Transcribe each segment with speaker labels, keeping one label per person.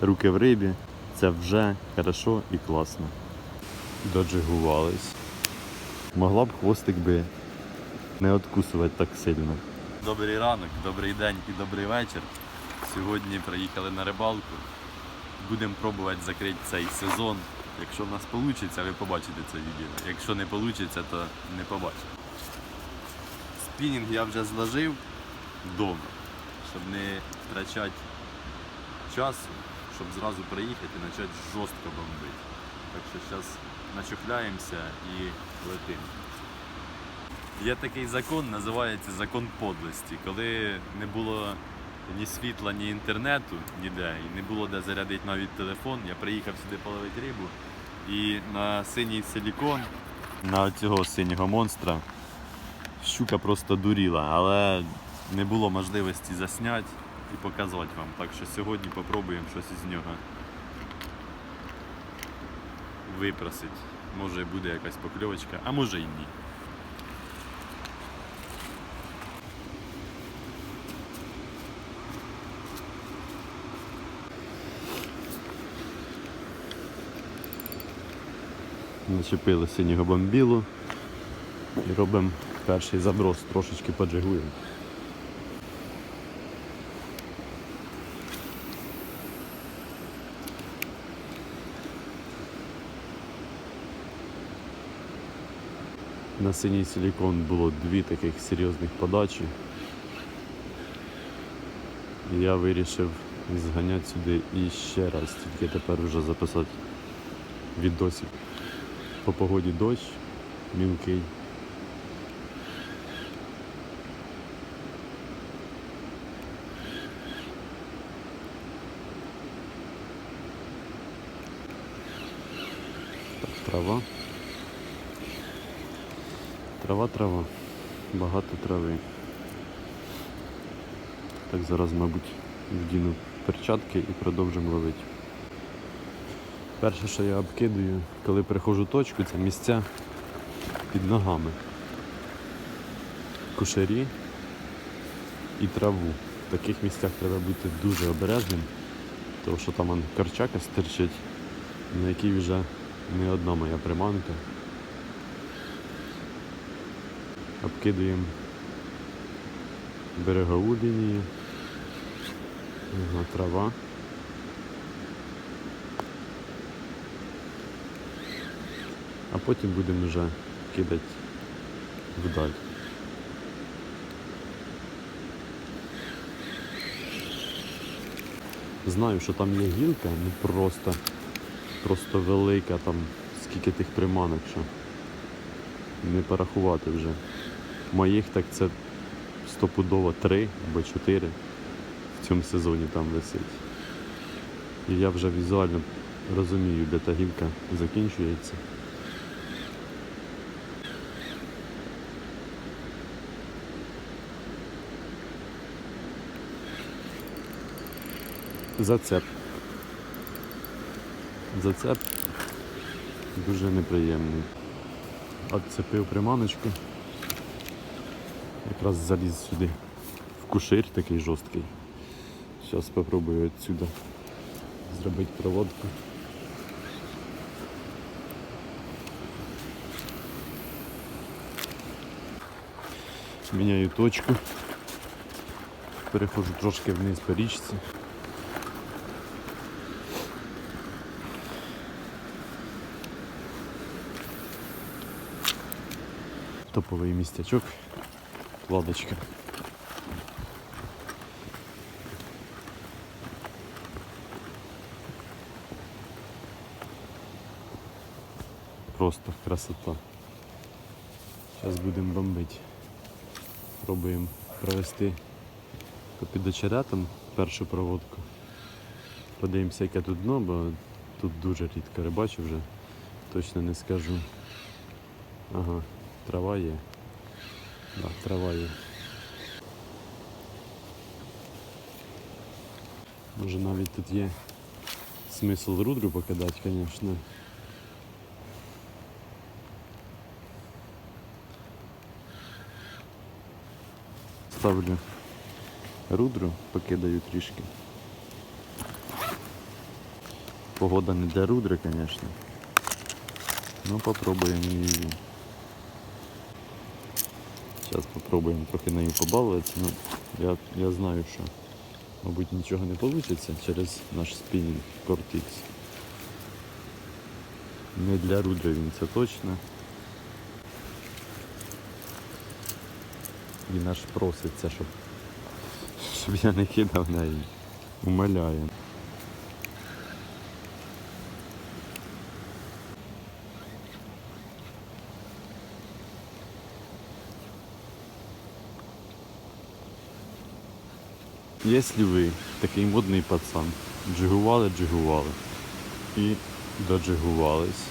Speaker 1: руки в рибі. Це вже хорошо і класно. Доджигувались. Могла б хвостик би не откусувати так сильно. Добрий ранок, добрий день і добрий вечір. Сьогодні приїхали на рибалку. Будемо пробувати закрити цей сезон. Якщо в нас вийде, ви побачите це відео. Якщо не вийде, то не побачите. Спінінг я вже зложив вдома, щоб не втрачати часу, щоб зразу приїхати і почати жорстко бомбити. Так що зараз начухляємося і летимо. Є такий закон, називається закон подлості. Коли не було ні світла, ні інтернету ніде, і не було де зарядити навіть телефон, я приїхав сюди половити рибу і на синій силікон, на цього синього монстра, щука просто дуріла, але не було можливості засняти і показати вам. Так що сьогодні попробуємо щось із нього випросити. Може буде якась покльовочка, а може і ні. Начепили синього бомбілу і робимо перший заброс, трошечки поджигуємо. На синій силікон було дві таких серйозних подачі. Я вирішив зганяти сюди і ще раз, тільки тепер вже записати відосик. По погоді дощ, мілкий. Так, трава. Трава, трава. Багато трави. Так, зараз, мабуть, вдіну перчатки і продовжимо ловити. Перше, що я обкидую, коли приходжу точку, це місця під ногами. Кушарі і траву. В таких місцях треба бути дуже обережним, тому що там он карчака стирчить, на якій вже не одна моя приманка. Обкидуємо берегову лінію. Ага, трава. а потім будемо вже кидати вдаль. Знаю, що там є гілка, ну просто, просто велика, там скільки тих приманок, що не порахувати вже. Моїх так це стопудово три або чотири в цьому сезоні там висить. І я вже візуально розумію, де та гілка закінчується. Зацеп. Зацеп дуже неприємний. Отцепив приманочку. Якраз заліз сюди в кушир такий жорсткий. Зараз спробую відсюди зробити проводку. Міняю точку. Переходжу трошки вниз по річці. Топовий містячок. Ладочка. Просто красота. Зараз будемо бомбити. Пробуємо провести під очеретом першу проводку. Подивимося, яке тут дно, бо тут дуже рідко рибачу вже, точно не скажу. Ага, трава є. Да, трава є. Може навіть тут є смисл рудру покидати, звісно. Ставлю рудру, покидаю трішки. Погода не для рудри, звісно. Ну, попробуємо її. Зараз попробуємо трохи нею побалуватися. Ну, я, я знаю, що, мабуть, нічого не вийде через наш спінінг Cortex. Не для рудри він це точно. Він аж проситься, щоб, щоб я не кидав неї. Умоляю. Якщо ви такий модний пацан, джигували, джигували і доджигувались,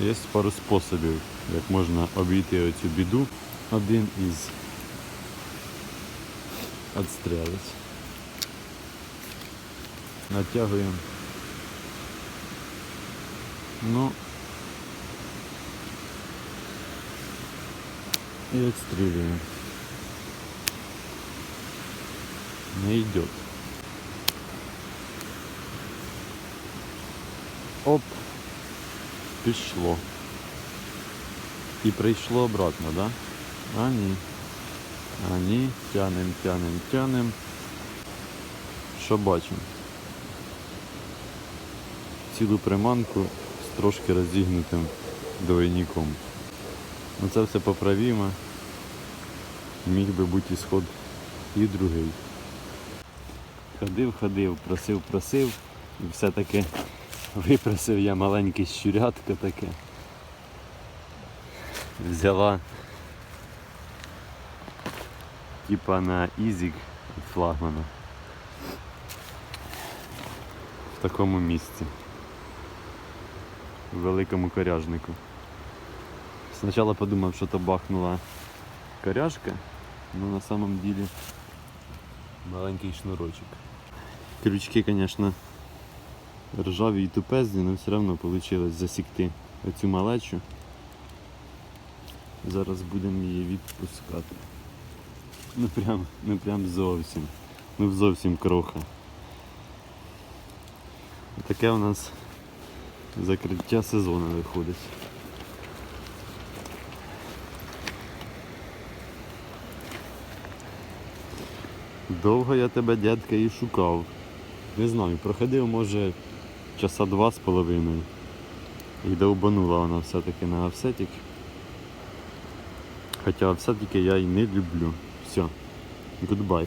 Speaker 1: є пару способів, як можна обійти оцю біду. Один із відстрелить. Натягуємо. Ну і відстрілюємо. Не идет. Оп. Пішло. І прийшло обратно, да? А ні. А. Тянем, тянем, тянем. Що бачимо? Цілу приманку з трошки розігнутим двойником. Ну це все поправимо. Міг би бути ісход і другий. Ходив, ходив, просив, просив. І все-таки випросив я маленьке щурятко таке. Взяла типа на Ізік від флагмана. В такому місці. В великому коряжнику. Спочатку подумав, що то бахнула коряжка, але на самом деле маленький шнурочок. Крючки, звісно, ржаві і тупезні, але все одно вийшло засікти оцю малечу. Зараз будемо її відпускати. Ну прям, ну прям зовсім. Ну зовсім кроха. Таке у нас закриття сезону виходить. Довго я тебе, дядька, і шукав. Не знаю, проходив, може, часа два з половиною. І довбанула вона все-таки на офсетик. Хоча офсетики я і не люблю. Все. Гудбай.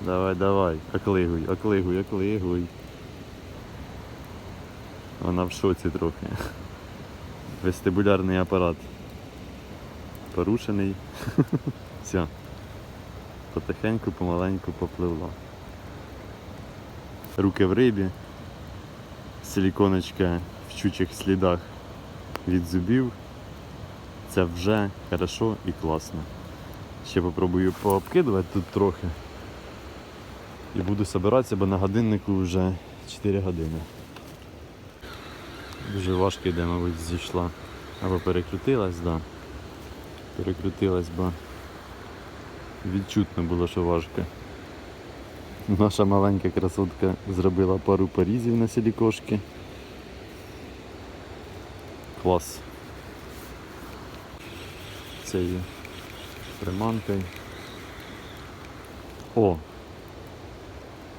Speaker 1: Давай, давай, оклигуй, оклигуй, оклигуй. Вона в шоці трохи. Вестибулярний апарат порушений. Все. Потихеньку, помаленьку попливла. Руки в рибі, силіконочка в чучих слідах від зубів. Це вже хорошо і класно. Ще попробую пообкидувати тут трохи. І буду збиратися, бо на годиннику вже 4 години. Дуже важко йде, мабуть, зійшла. Або перекрутилась. Да перекрутилась, бо відчутно було, що важко. Наша маленька красотка зробила пару порізів на силікошки. Клас. Цією приманкою. О!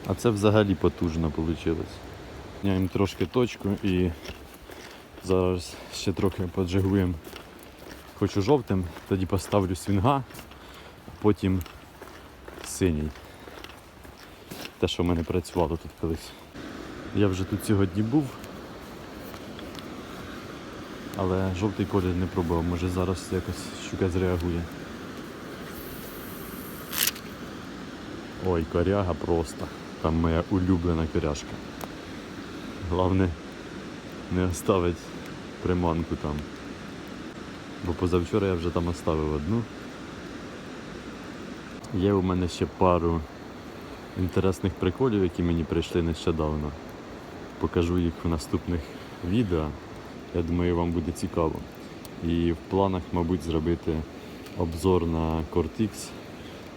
Speaker 1: А це взагалі потужно вийшло. Міняємо трошки точку і зараз ще трохи поджигуємо Хочу жовтим, тоді поставлю свінга, потім синій. Те, що в мене працювало тут колись. Я вже тут сьогодні був, але жовтий колір не пробував, може зараз якось щука зреагує. Ой, коряга просто. Там моя улюблена коряшка. Головне не оставить приманку там. Бо позавчора я вже там оставив одну. Є у мене ще пару інтересних приколів, які мені прийшли нещодавно. Покажу їх в наступних відео. Я думаю, вам буде цікаво. І в планах, мабуть, зробити обзор на Cortex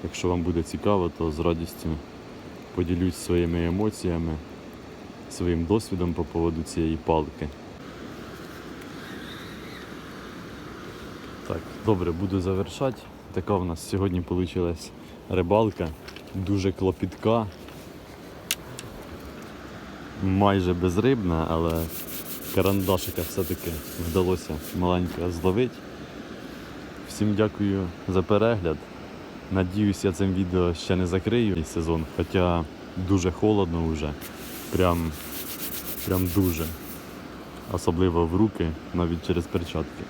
Speaker 1: Якщо вам буде цікаво, то з радістю поділюсь своїми емоціями, своїм досвідом по поводу цієї палки. Так, добре, буду завершати. Така в нас сьогодні вийшла рибалка. Дуже клопітка. Майже безрибна, але карандашика все-таки вдалося маленько зловити. Всім дякую за перегляд. Надіюсь, я цим відео ще не закрию сезон, хоча дуже холодно вже. Прям, прям дуже. Особливо в руки, навіть через перчатки.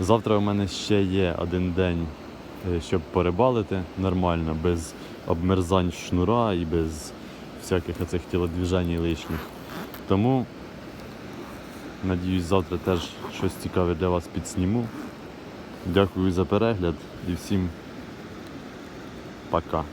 Speaker 1: Завтра у мене ще є один день, щоб порибалити нормально, без обмерзань шнура і без всяких оцих тілодвіжень лишніх. Тому, надіюсь, завтра теж щось цікаве для вас підсніму. Дякую за перегляд і всім пока.